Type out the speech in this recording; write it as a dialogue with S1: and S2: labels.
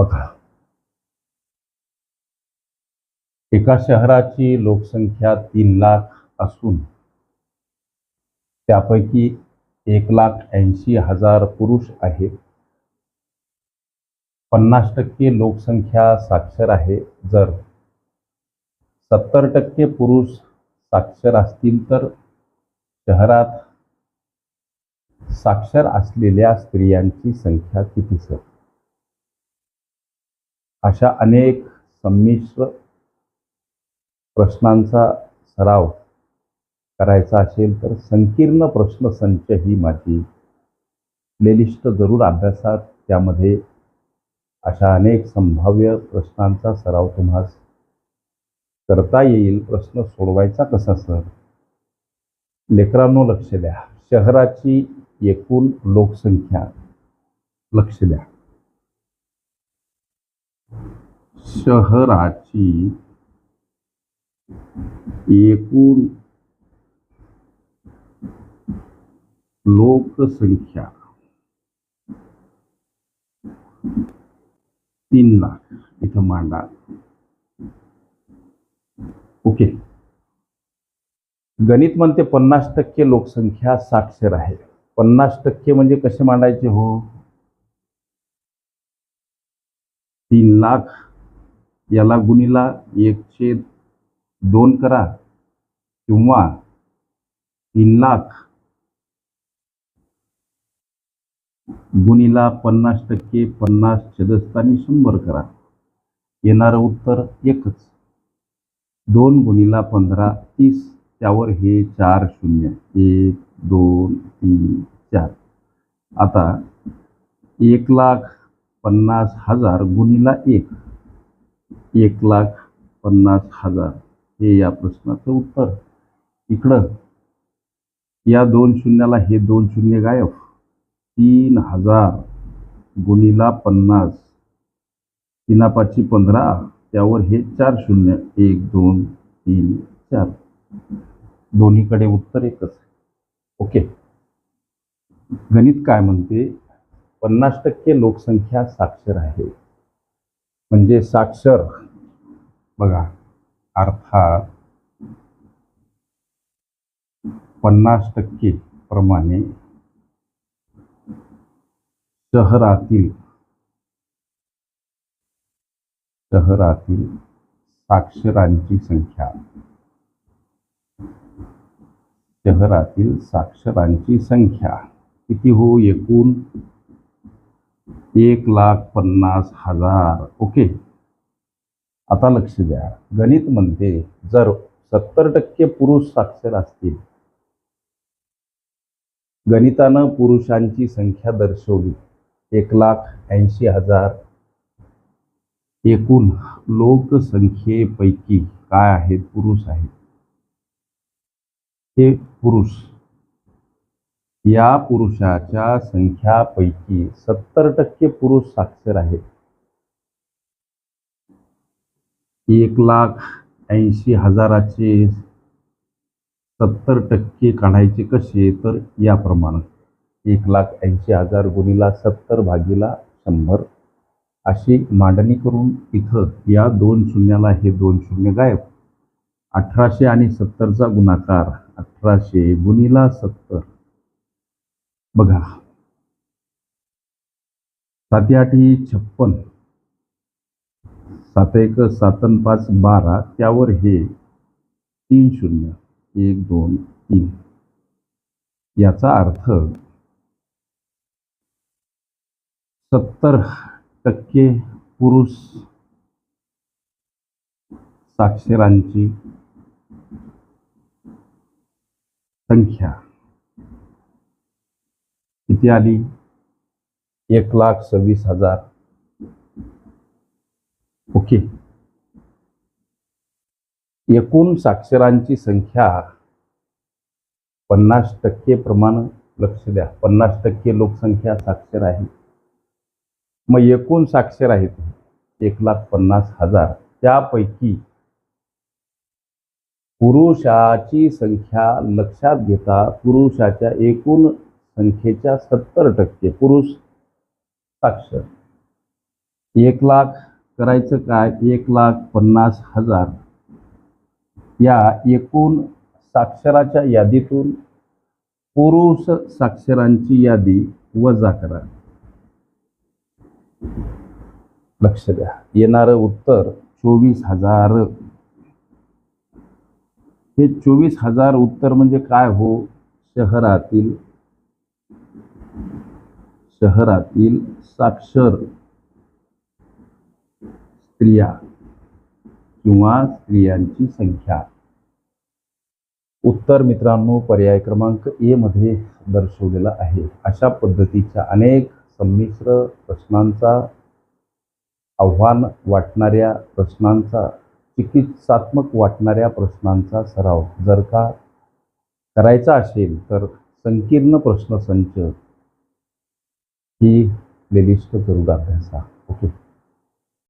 S1: बघा. एका शहराची लोकसंख्या तीन लाख असून त्यापैकी एक लाख ऐंशी हजार पुरुष आहेत. पन्नास टक्के लोकसंख्या साक्षर आहे. जर सत्तर टक्के पुरुष साक्षर असतील तर शहरात साक्षर असलेल्या स्त्रियांची संख्या किती सर? अशा अनेक संमिश्र प्रश्नांचा सराव करायचा असेल तर संकीर्ण प्रश्नसंच ही माझी प्लेलिस्ट जरूर अभ्यासात. त्यामध्ये अशा अनेक संभाव्य प्रश्नांचा सराव तुम्हाला करता येईल. प्रश्न सोडवायचा कसा सर? लेकरांनो लक्ष द्या. शहराची एकूण लोकसंख्या लक्ष द्या. शहराची एकूण लोकसंख्या तीन लाख. इथं मांडा. ओके. गणित म्हणते पन्नास टक्के लोकसंख्या साक्षर आहे. पन्नास टक्के म्हणजे कसे मांडायचे हो? तीन लाख. याला गुणीला एकशे दोन करा किंवा तीन लाख गुणीला पन्नास टक्के पन्नास छदस्थानी शंभर करा. येणारं उत्तर एकच. दोन गुणीला पंधरा तीस त्यावर हे चार शून्य. एक दोन तीन चार. आता एक लाख पन्नास हजार गुणीला एक. एक लाख पन्नास हजार. हे या प्रश्नाचं उत्तर. इकडं. या दोन शून्याला हे दोन शून्य गायब. तीन हजार गुणीला पन्नास. तीनापाची पंधरा. त्यावर हे चार शून्य. एक दोन तीन चार. दोन्हीकडे उत्तर एकच. ओके. गणित काय म्हणते? पन्नास टक्के लोकसंख्या साक्षर आहे. म्हणजे साक्षर. बघा, अर्थात पन्नास टक्के प्रमाणे शहरातील शहरातील साक्षरांची संख्या. शहरातील साक्षरांची संख्या किती हो? एकूण एक लाख पन्नास हजार. ओके? आता लक्ष द्या. गणित म्हणते जर सत्तर टक्के पुरुष साक्षर असतील गणितानं पुरुषांची संख्या दर्शवली एक लाख ऐंशी हजार. एकूण लोकसंख्येपैकी काय आहेत? पुरुष आहेत. हे पुरुष या पुरुषाच्या संख्यापैकी सत्तर टक्के पुरुष साक्षर आहेत. एक लाख ऐंशी हजाराचे सत्तर टक्के काढायचे कसे? तर याप्रमाणे एक लाख ऐंशी हजार गुणीला सत्तर भागीला शंभर. अशी मांडणी करून इथं या दोन शून्याला हे दोन शून्य गायब. अठराशे आणि सत्तरचा गुणाकार अठराशे गुणीला सत्तर. बघा. साती आठी छप्पन. सात एक सातन पाच बारा त्यावर हे तीन शून्य एक दोन तीन. याचा अर्थ सत्तर टक्के पुरुष साक्षरांची संख्या. किती आली? एक लाख सव्वीस हजार. ओके. एकूण साक्षरांची संख्या पन्नास टक्के प्रमाण लक्ष द्या. पन्नास टक्के लोकसंख्या साक्षर आहे. मग एकूण साक्षर आहेत एक लाख पन्नास हजार. त्यापैकी पुरुषाची संख्या लक्षात घेता पुरुषाच्या एकूण संख्येच्या सत्तर टक्के पुरुष साक्षर. एक लाख करायचं काय? एक लाख पन्नास हजार. या एकूण साक्षराच्या यादीतून पुरुष साक्षरांची यादी वजा करा. लक्ष द्या. येणारं उत्तर चोवीस हजार. हे चोवीस हजार उत्तर म्हणजे काय हो? शहरातील शहरातील साक्षर स्त्रिया किंवा स्त्रियांची संख्या. उत्तर मित्रांनो पर्याय क्रमांक ए मध्ये दर्शवलेला आहे. अशा पद्धतीच्या अनेक संमिश्र प्रश्नांचा आव्हान वाटणाऱ्या प्रश्नांचा चिकित्सात्मक वाटणाऱ्या प्रश्नांचा सराव जर का करायचा असेल तर संकीर्ण प्रश्नसंच ही प्लेलिस्ट जरूर अभ्यासा ओके